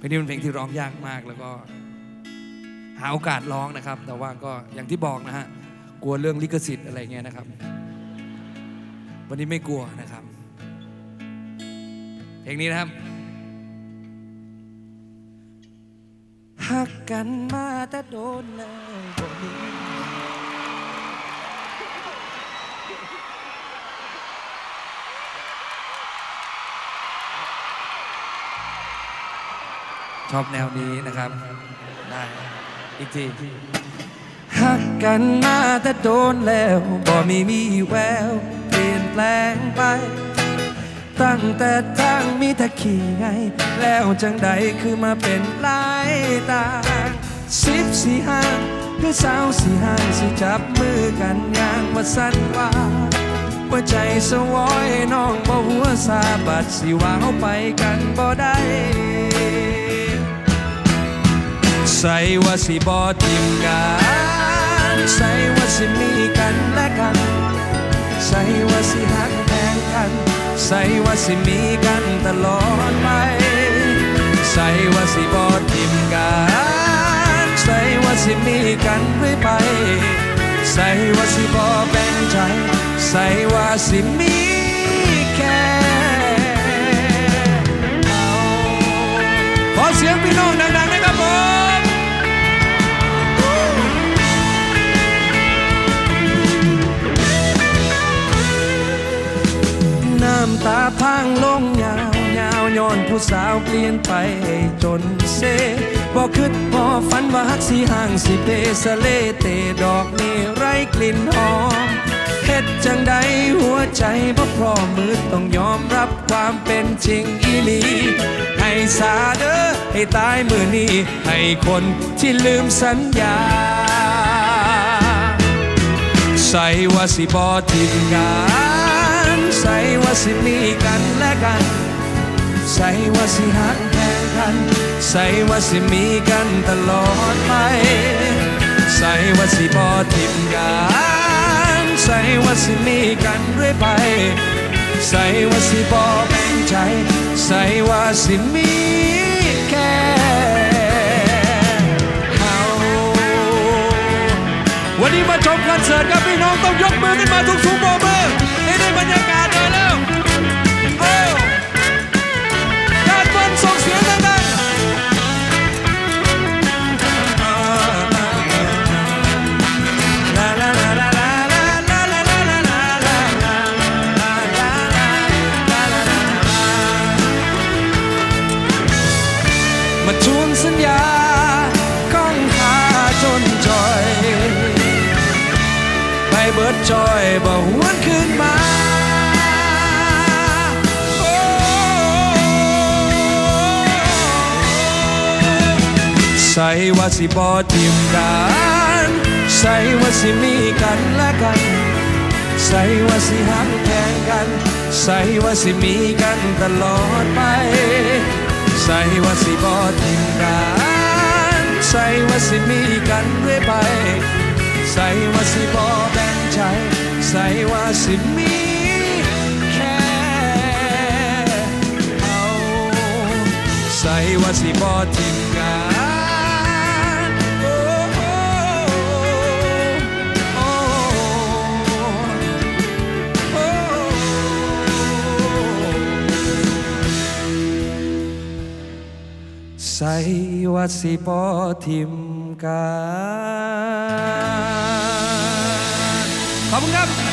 เพลงนี้เป็นเพลงที่ร้องยากมากแล้วก็ หาโอกาสร้องนะครับ แต่ว่าก็อย่างที่บอกนะฮะกลัวเรื่องลิขสิทธิ์อะไรเงี้ยนะครับ วันนี้ไม่กลัวนะครับ เพลงนี้นะครับหักกันมาแต่โดนแล้วบ่มี ชอบแนวนี้นะครับ ได้อีกทีหักกันมาแต่โดนแล้วบ่มีมีแวว เปลี่ยนแปลงไป ตั้งแต่ทางมีแต่ขี่ไง แล้วจังใดคือมาเป็นลายตาสิบสี่ห้างคือสาวสี่ห้างสิจับมือกันอย่างว่าสั้นว่าหัวใจสวอยน้องบ่หัวซาบัดสิว่าเอาไปกันบ่ได้ ใส่ว่าสิบอทิมกันใส่ว่าสิมีกันและกันใส่ว่าสิหักแพงกันใส่ว่าสิมีกันตลอดไปใส่ว่าสิบอทิมกันใส่ว่าสิมีกันเรื่อยไปใส่ว่าสิบอแบ่งใจใส่ว่าสิมี ลงยาวยาวย้อนผู้สาวเปลี่ยนไปจนเซบอกคิดพอฝันว่าฮักสีห่างสิเปสะเลเตดอกนี่ไรกลิ่นหอมเฮ็ดจังใดหัวใจบ่พร้อมมือต้องยอมรับความเป็นจริงอีหลีให้สาเด้อให้ตายมือนี้ให้คนที่ลืมสัญญาใส่ว่าสิบอทิมกัน ใส่ว่าสิมีกันและกัน ใส่ว่าสิหักแทนกัน ใส่ว่าสิมีกันตลอดไป ใส่ว่าสิบอทิมกัน ใส่ว่าสิมีกันเรื่อยไป ใส่ว่าสิบอแบ่งใจ ใส่ว่าสิมีแค่เขาวันนี้มาชมคอนเสิร์ตครับพี่น้องต้องยกมือขึ้นมาทุกสูงโบมือให้ได้บรรยากาศ มาทวงสัญญาก้องหาจนจอยไปเบิดจอยบ่หวนคืนมาโอ้ใส่ว่าสิบ่ทิมกันใส่ว่าสิมีกันและกัน ใส่ว่าสิหักแทนกัน ใส่ว่าสิมีกันตลอดไป ใส่ว่าสิบอทิมกันใส่ว่าสิมีกันเรื่อยไป ใส่ว่าสิบอแบ่งใจ ใส่ว่าสิมีแค่เอาใส่ว่าสิบอทิมกัน ใส่ว่าสิบอทิมกันขอบคุณครับ